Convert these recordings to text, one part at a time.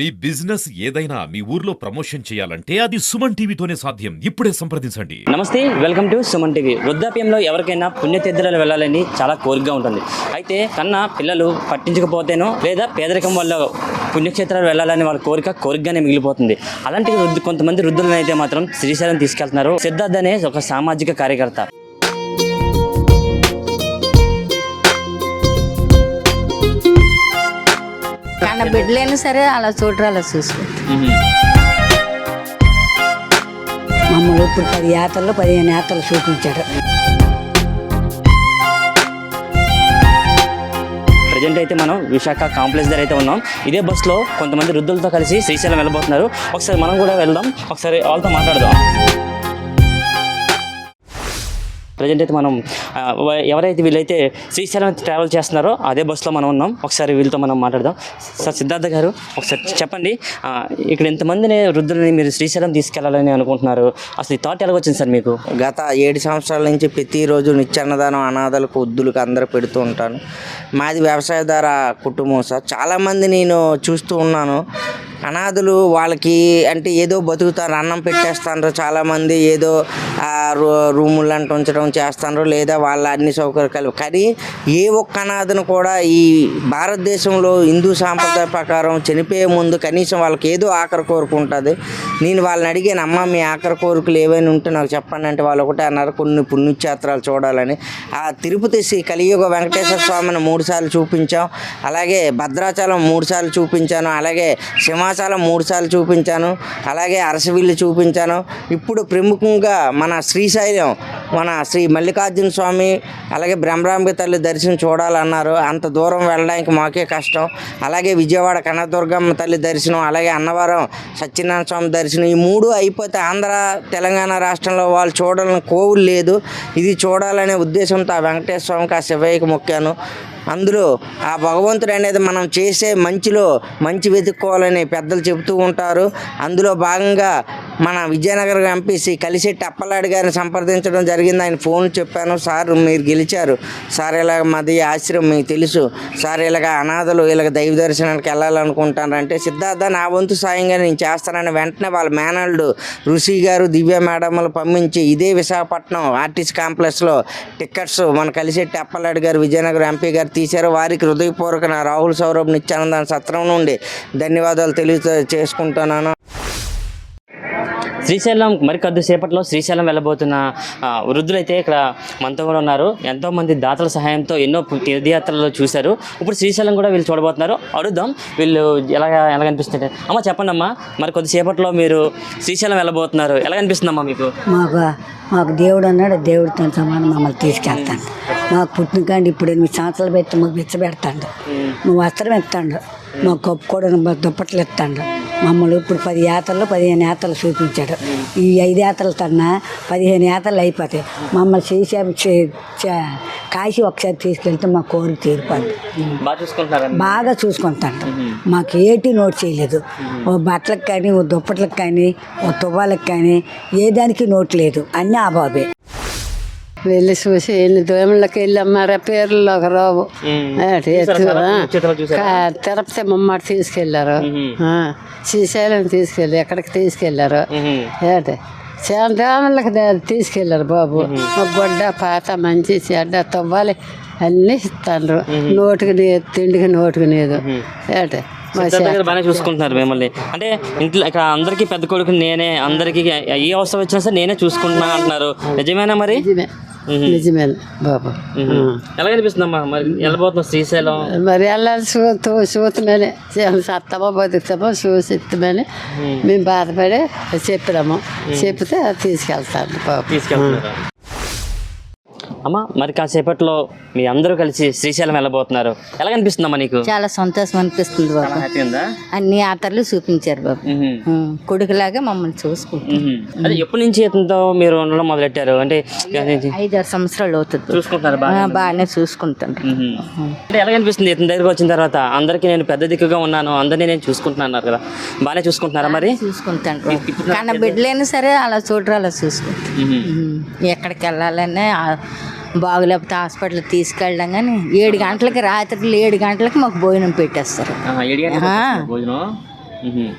మీ business ఏదైనా మీ ఊర్లో promotion చేయాలంటే అది సుమన్ టీవీతోనే సాధ్యం. ఇప్పుడే సంప్రదించండి. నమస్తే వెల్కమ్ టు సుమన్ టీవీ. వృద్ధాప్యంలో ఎవరికైనా పుణ్యతీర్థాలు వెళ్ళాలని చాలా కోరికగా ఉంటుంది. అయితే కన్నా పిల్లలు పట్టించకపోతేనో లేదా పేదరికం వల్ల పుణ్యక్షేత్రాలు వెళ్ళాలని వాళ్ళ కోరిక కోరికగానే మిగిలిపోతుంది. అలాంటి కొంతమంది వృద్ధులను అయితే మాత్రం శ్రీశైలం తీసుకెళ్తున్నారు. సిద్ధార్థ్ అనే ఒక సామాజిక కార్యకర్త. తన బిడ్డలైనా సరే అలా చూడరు అలా చూసుకో మమ్మల్ని ఇప్పుడు పది యాత్రలు పదిహేను యాత్రలు చూపించాడు. ప్రజెంట్ అయితే మనం విశాఖ కాంప్లెక్స్ దగ్గర అయితే ఉన్నాం. ఇదే బస్సులో కొంతమంది వృద్ధులతో కలిసి శ్రీశైలం వెళ్ళబోతున్నారు. ఒకసారి మనం కూడా వెళ్దాం. ఒకసారి వాళ్ళతో మాట్లాడదాం. ప్రజెంట్ అయితే మనం ఎవరైతే వీళ్ళైతే శ్రీశైలం ట్రావెల్ చేస్తున్నారో అదే బస్సులో మనం ఉన్నాం. ఒకసారి వీళ్ళతో మనం మాట్లాడదాం. సార్ సిద్ధార్థ గారు ఒకసారి చెప్పండి. ఇక్కడ ఎంతమందిని వృద్ధులని మీరు శ్రీశైలం తీసుకెళ్ళాలని అనుకుంటున్నారు. అసలు ఈ థాట్ ఎలాగొచ్చింది సార్ మీకు? గత ఏడు సంవత్సరాల నుంచి ప్రతిరోజు నిత్యాన్నదానం అనాథలకు వృద్ధులకు అందరూ పెడుతూ ఉంటాను. మాది వ్యవసాయదార కుటుంబం సార్. చాలామంది నేను చూస్తూ ఉన్నాను. అనాథులు వాళ్ళకి అంటే ఏదో బతుకుతారు అన్నం పెట్టేస్తారు చాలామంది ఏదో రూ రూములు అంటూ ఉంచడం చేస్తారు లేదా వాళ్ళ అన్ని సౌకర్యాలు. కానీ ఏ ఒక్క అనాథను కూడా ఈ భారతదేశంలో హిందూ సాంప్రదాయ ప్రకారం చనిపోయే ముందు కనీసం వాళ్ళకి ఏదో ఆఖరి కోరిక ఉంటుంది. నేను వాళ్ళని అడిగాను అమ్మ మీ ఆఖరి కోరికలు ఏవైనా ఉంటే నాకు చెప్పండి అంటే వాళ్ళు ఒకటే అన్నారు కొన్ని పుణ్యక్షేత్రాలు చూడాలని. ఆ తిరుపతి శ్రీ కలియుగ వెంకటేశ్వర స్వామిని మూడుసార్లు చూపించాం అలాగే భద్రాచలం మూడు సార్లు చూపించాను అలాగే సింహాచలం మూడు సార్లు చూపించాను. అలాగే అరసవిల్లు చూపించాను. ఇప్పుడు ప్రముఖంగా మన శ్రీశైలం మన శ్రీ మల్లికార్జున స్వామి అలాగే బ్రహ్మరాంబి తల్లి దర్శనం చూడాలన్నారు. అంత దూరం వెళ్ళడానికి మాకే కష్టం. అలాగే విజయవాడ కనదుర్గమ్మ తల్లి దర్శనం అలాగే అన్నవరం సత్యనారాయణ స్వామి దర్శనం ఈ మూడు అయిపోతే ఆంధ్ర తెలంగాణ రాష్ట్రంలో వాళ్ళు చూడాలని కోవులు లేదు. ఇది చూడాలనే ఉద్దేశంతో ఆ వెంకటేశ్వర స్వామికి ఆ శివయ్యకి మొక్కాను. అందులో ఆ భగవంతుడు అనేది మనం చేసే మంచిలో మంచి వెతుక్కోవాలని పెద్దలు చెబుతూ ఉంటారు. అందులో భాగంగా మన విజయనగరం ఎంపీ శ్రీ కలిశెట్టి అప్పలాడి గారిని సంప్రదించడం జరిగింది. ఆయన ఫోన్ చెప్పాను. సార్ మీరు గెలిచారు. సార్ ఇలాగ మాది ఆశ్రమం మీకు తెలుసు. సార్ ఇలాగ అనాథలు ఇలాగ దైవ దర్శనానికి వెళ్ళాలనుకుంటానంటే సిద్ధార్థ నా వంతు సాయంగా నేను చేస్తానని వెంటనే వాళ్ళ మేనల్డ్ ఋషి గారు దివ్య మేడమ్మలు పంపించి ఇదే విశాఖపట్నం ఆర్టీసీ కాంప్లెక్స్లో టికెట్స్ మన కలిశెట్టి అప్పలాడి గారు విజయనగరం ఎంపీ గారు తీశారు. వారికి హృదయపూర్వక నా రాహుల్ సౌరభ్ నిత్యానంద సత్రం నుండి ధన్యవాదాలు తెలియ చేసుకుంటున్నాను శ్రీశైలం మరి కొద్దిసేపట్లో శ్రీశైలం వెళ్ళబోతున్న వృద్ధులైతే ఇక్కడ మనతో కూడా ఉన్నారు. ఎంతో మంది దాతల సహాయంతో ఎన్నో తీర్థయాత్రలు చూశారు. ఇప్పుడు శ్రీశైలం కూడా వీళ్ళు చూడబోతున్నారు. అడుగుదాం వీళ్ళు ఎలా ఎలా అనిపిస్తుంది అమ్మ చెప్పండి అమ్మా మరి కొద్దిసేపట్లో మీరు శ్రీశైలం వెళ్ళబోతున్నారు. ఎలా అనిపిస్తుందమ్మా మీకు? మాకు మాకు దేవుడు అన్నాడు దేవుడితో సమానం మమ్మల్ని తీసుకెళ్తాడు. మాకు పుట్టిన కాండి ఇప్పుడు ఎనిమిది సంవత్సరాలు పెట్టి మాకు బిచ్చ పెడతాడు. మా వస్త్రం ఎత్తాడు మాకు కప్పుకోవడానికి దుప్పట్లు ఎత్తాడు మమ్మల్ని ఇప్పుడు పది యాత్రలు పదిహేను యాత్రలు చూపించాడు ఈ ఐదు యాత్రల కన్నా పదిహేను యాత్రలు అయిపోతాయి. మమ్మల్ని శ్రీశైలం చే- చే- కాశీ ఒకసారి తీసుకెళ్తే మా కోరిక తీరిపోద్ది. బాగా చూసుకుంటాడు మాకు ఏటి నోట్ చేయలేదు. ఓ బట్టలకు కానీ ఓ దుప్పట్లకు కానీ ఓ తువ్వాలకు కానీ ఏ దానికి నోట్ లేదు. అన్నీ ఆ బాబే వెళ్ళి చూసి ఎన్ని దోమలకి వెళ్ళమ్మారా పేర్లోకి రావు ఏటి ఎత్తు, ఆ. చిత్రాలు చూసారా? కా- తిరుపతి మమ్మాట తీసుకెళ్ళారు ఆ. శ్రీశైలం తీసుకెళ్ళి ఎక్కడికి తీసుకెళ్ళారు ఏటి? చాలా దోమలకి తీసుకెళ్ళారు బాబు. ఒక గొడ్డ పాత మంచి చెడ్డ తవ్వాలి అన్నీ ఇస్తాండ్రు. నోటికి తిండికి నోటికి లేదు. ఏటి? మా సిద్ధార్థ గారు బాగానే చూసుకుంటున్నారు మిమ్మల్ని. అంటే ఇంట్లో ఇక్కడ అందరికీ పెద్ద కొడుకు నేనే అందరికీ ఏ అవసరం వచ్చినా సరే నేనే చూసుకుంటున్నా అంటున్నారు. నిజమేనా మరి? నిజమే. నిజమే బాబు. ఎలా అనిపిస్తుందమ్మా మరి వెళ్ళబోతున్నాం శ్రీశైలం. మరి వెళ్ళాలి చూతూ చూతమని సత్తమో బతుకుతామో చూసిస్తామని మేము. బాధపడి చెప్పినాము. చెప్తే తీసుకెళ్తాను బాబు. తీసుకెళ్తున్నారు? అమ్మ మరి కాసేపట్లో మీ అందరూ కలిసి శ్రీశైలం వెళ్ళబోతున్నారు. ఎలా అనిపిస్తుందమ్మా నీకు? చాలా సంతోషం అనిపిస్తుంది బాబు. అన్ని యాత్రలు చూపించారు బాబు. కొడుకులాగా మమ్మల్ని చూసుకుంటాం అదే ఎప్పటి నుంచి ఇతనితో మీరు ఉండడం మొదలెట్టారు? అంటే ఐదారు సంవత్సరాలు అవుతుంది బాగా బాగానే చూసుకుంటాను అంటే ఎలా అనిపిస్తుంది ఇతని దగ్గరికి వచ్చిన తర్వాత? అందరికీ నేను పెద్ద దిక్కుగా ఉన్నాను అందరినీ నేను చూసుకుంటున్నాను కదా. బాగానే చూసుకుంటున్నారా మరి? చూసుకుంటాను. కన్న బిడ్డలైనా సరే అలా చూడరు అలా చూసుకుంటాను. ఎక్కడికి వెళ్ళాలనే బాగులేకపోతే హాస్పిటల్ తీసుకెళ్ళడం కానీ ఏడు గంటలకి రాత్రి ఏడు గంటలకి మాకు భోజనం పెట్టేస్తారు.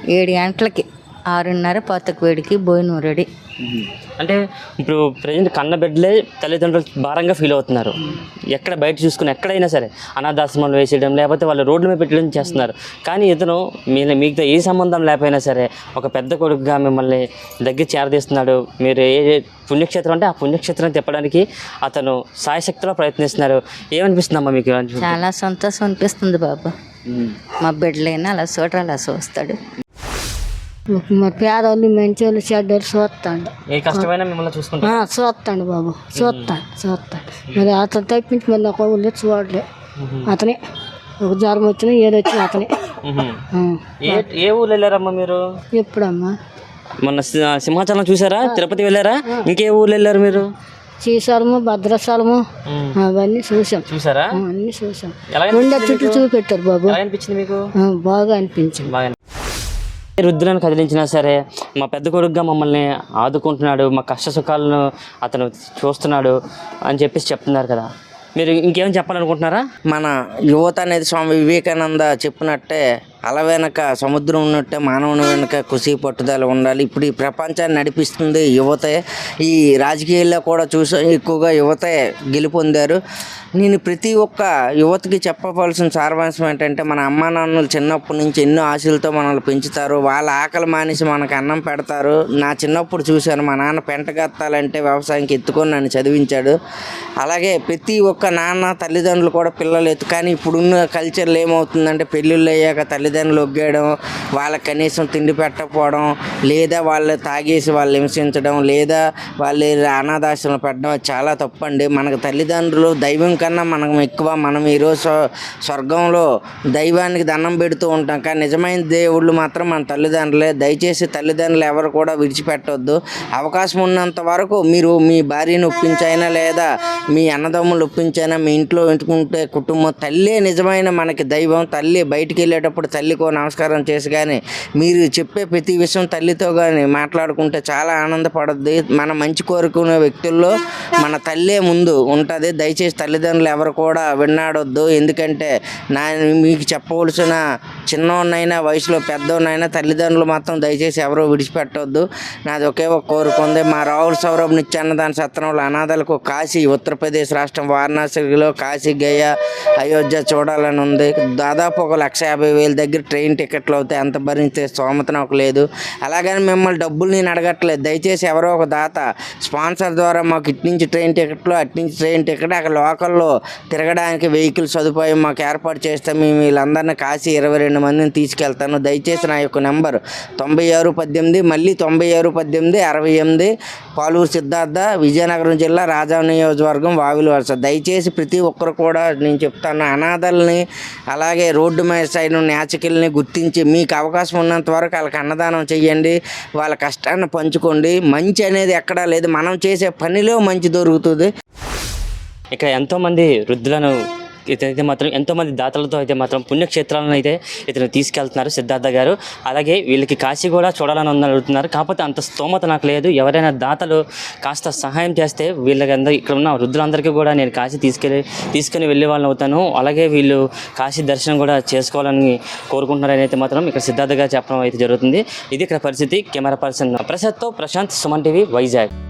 ఏడు గంటలకు ఆరున్నర పత్తకు వేడికి భోజనం రెడీ. అంటే ఇప్పుడు ప్రజెంట్ కన్న బిడ్డలే తల్లిదండ్రులు భారంగా ఫీల్ అవుతున్నారు. ఎక్కడ బయట చూసుకుని ఎక్కడైనా సరే అనాథాశ్రమాలు వేసేయడం లేకపోతే వాళ్ళు రోడ్ల మీద పెట్టడం చేస్తున్నారు. కానీ ఇతను మీ మీతో ఏ సంబంధం లేకపోయినా సరే ఒక పెద్ద కొడుకుగా మిమ్మల్ని దగ్గర చేరదీస్తున్నాడు. మీరు ఏ పుణ్యక్షేత్రం అంటే ఆ పుణ్యక్షేత్రం తిప్పడానికి అతను సాయశక్తిలో ప్రయత్నిస్తున్నారు. ఏమనిపిస్తుందమ్మా మీకు చాలా సంతోషం అనిపిస్తుంది బాబు. మా బిడ్డలైనా అలా చూడరు అలా చూస్తాడు. మా పేదవాళ్ళు మంచోళ్ళు చెడ్డోళ్ళు చూస్తాడు ఏ కష్టమైనా మిమ్మల్ని చూసుకుంటారు. ఆ, చూస్తాడు బాబు. చూస్తాడు చూస్తాడు మరి అతను తప్పించి మరి నాకు ఊళ్ళో చూడలే. అతనే. ఒక జ్వరం వచ్చినా ఏది వచ్చినా అతనే. ఏ ఏ ఊరు వెళ్ళారమ్మా మీరు? ఎప్పుడమ్మా? మొన్న సి- సింహాచలం చూసారా? తిరుపతి వెళ్ళారా? ఇంకే ఊర్లు వెళ్ళారు మీరు? శ్రీశైలము భద్రాచలము అవన్నీ చూసాం. చూసారా? అన్నీ చూసాం. ఎలా రెండు చుట్టూ చూపెట్టారు బాబు. ఎలా అనిపించింది మీకు? ఆ, బాగా అనిపించింది. బాగా రుద్రాన్ని కదిలించినా సరే మా పెద్ద కొడుకుగా మమ్మల్ని ఆదుకుంటున్నాడు మా కష్ట సుఖాలను అతను చూస్తున్నాడు అని చెప్పేసి చెప్తున్నారు కదా. మీరు ఇంకేం చెప్పాలనుకుంటున్నారా? మన యువత అనేది స్వామి వివేకానంద చెప్పినట్టే అల వెనక సముద్రం ఉన్నట్టే మానవుని వెనుక కృషి పట్టుదల ఉండాలి. ఇప్పుడు ఈ ప్రపంచాన్ని నడిపిస్తుంది యువతే. ఈ రాజకీయాల్లో కూడా చూసా ఎక్కువగా యువతే గెలుపొందారు. నేను ప్రతి ఒక్క యువతకి చెప్పవలసిన సారాంశం ఏంటంటే మన అమ్మా నాన్నలు చిన్నప్పటి నుంచి ఎన్నో ఆశలతో మనల్ని పెంచుతారు. వాళ్ళ ఆకలి మానేసి మనకు అన్నం పెడతారు. నా చిన్నప్పుడు చూశాను మా నాన్న పెంటగత్తాలంటే వ్యవసాయంకి ఎత్తుకొని నన్ను చదివించాడు. అలాగే ప్రతి ఒక్క నాన్న తల్లిదండ్రులు కూడా పిల్లలు ఎత్తు కానీ ఇప్పుడున్న కల్చర్లో ఏమవుతుందంటే పెళ్ళిళ్ళు అయ్యాక తల్లి తల్లిదండ్రులు ఒగ్గేయడం వాళ్ళకి కనీసం తిండి పెట్టకపోవడం లేదా వాళ్ళు తాగేసి వాళ్ళు హింసించడం లేదా వాళ్ళు అనాథాశ్రమం పెట్టడం చాలా తప్పండి. మనకు తల్లిదండ్రులు దైవం కన్నా మనం ఎక్కువ మనం ఈరోజు స్వ- స్వర్గంలో దైవానికి దండం పెడుతూ ఉంటాం. కానీ నిజమైన దేవుళ్ళు మాత్రం మన తల్లిదండ్రులే. దయచేసి తల్లిదండ్రులు ఎవరు కూడా విడిచిపెట్టొద్దు. అవకాశం ఉన్నంత వరకు మీరు మీ భార్యను ఒప్పించైనా లేదా మీ అన్నదమ్ములు ఒప్పించైనా మీ ఇంట్లో ఉంచుకుంటే కుటుంబం తల్లే నిజమైన మనకి దైవం. తల్లి బయటికి వెళ్ళేటప్పుడు తల్లికో నమస్కారం చేసి కానీ మీరు చెప్పే ప్రతి విషయం తల్లితో కానీ మాట్లాడుకుంటే చాలా ఆనందపడద్ది. మన మంచి కోరుకునే వ్యక్తుల్లో మన తల్లే ముందు ఉంటుంది. దయచేసి తల్లిదండ్రులు ఎవరు కూడా విన్నాడొద్దు. ఎందుకంటే నా మీకు చెప్పవలసిన చిన్నోన్నైనా వయసులో పెద్దోన్నైనా తల్లిదండ్రులు మాత్రం దయచేసి ఎవరో విడిచిపెట్టొద్దు. నాది ఒకే ఒక కోరిక ఉంది. మా రావుల సౌరభ్ నిత్యాన్నదాన సత్రంలో అనాథలకు కాశీ ఉత్తరప్రదేశ్ రాష్ట్రం వారణాసిలో కాశీ గయ అయోధ్య చూడాలని ఉంది. దాదాపు ఒక లక్ష యాభై వేల దగ్గర దగ్గర ట్రైన్ టికెట్లు అవుతాయి అంత భరించే స్తోమత నాకు లేదు. అలాగని మిమ్మల్ని డబ్బులు నేను అడగట్లేదు. దయచేసి ఎవరో ఒక దాత స్పాన్సర్ ద్వారా మాకు ఇటు నుంచి ట్రైన్ టికెట్లు అటు నుంచి ట్రైన్ టికెట్ అక్కడ లోకల్లో తిరగడానికి వెహికల్ సదుపాయం మాకు ఏర్పాటు చేస్తే మేము వీళ్ళందరినీ కాశీ ఇరవై రెండు మందిని తీసుకెళ్తాను. దయచేసి నా యొక్క నెంబర్ తొంభై ఆరు పద్దెనిమిది మళ్ళీ తొంభై ఆరు పద్దెనిమిది అరవై ఎనిమిది పాలూరు సిద్ధార్థ విజయనగరం జిల్లా రాజా నియోజకవర్గం వావిలి వలస. దయచేసి ప్రతి ఒక్కరు కూడా నేను చెప్తాను అనాథల్ని అలాగే రోడ్డు మీద సైడ్ నేచకిల్ని గుర్తించి మీకు అవకాశం ఉన్నంత వరకు వాళ్ళకి అన్నదానం చేయండి వాళ్ళ కష్టాన్ని పంచుకోండి. మంచి అనేది ఎక్కడా లేదు. మనం చేసే పనిలో మంచి దొరుకుతుంది. ఇక్కడ ఎంతోమంది వృద్ధులను ఇతనైతే మాత్రం ఎంతోమంది దాతలతో అయితే మాత్రం పుణ్యక్షేత్రాలను అయితే ఇతను తీసుకెళ్తున్నారు సిద్ధార్థ గారు. అలాగే వీళ్ళకి కాశీ కూడా చూడాలని అడుగుతున్నారు. కాకపోతే అంత స్తోమత నాకు లేదు. ఎవరైనా దాతలు కాస్త సహాయం చేస్తే వీళ్ళకందరూ ఇక్కడ ఉన్న వృద్ధులందరికీ కూడా నేను కాశీ తీసుకెళ్ళి తీసుకుని వెళ్ళే వాళ్ళని అవుతాను. అలాగే వీళ్ళు కాశీ దర్శనం కూడా చేసుకోవాలని కోరుకుంటున్నారని అయితే మాత్రం ఇక్కడ సిద్ధార్థ గారు చెప్పడం అయితే జరుగుతుంది. ఇది ఇక్కడ పరిస్థితి. కెమెరా పర్సన్ ప్రసాద్తో ప్రశాంత్ సుమన్ టీవీ వైజాగ్.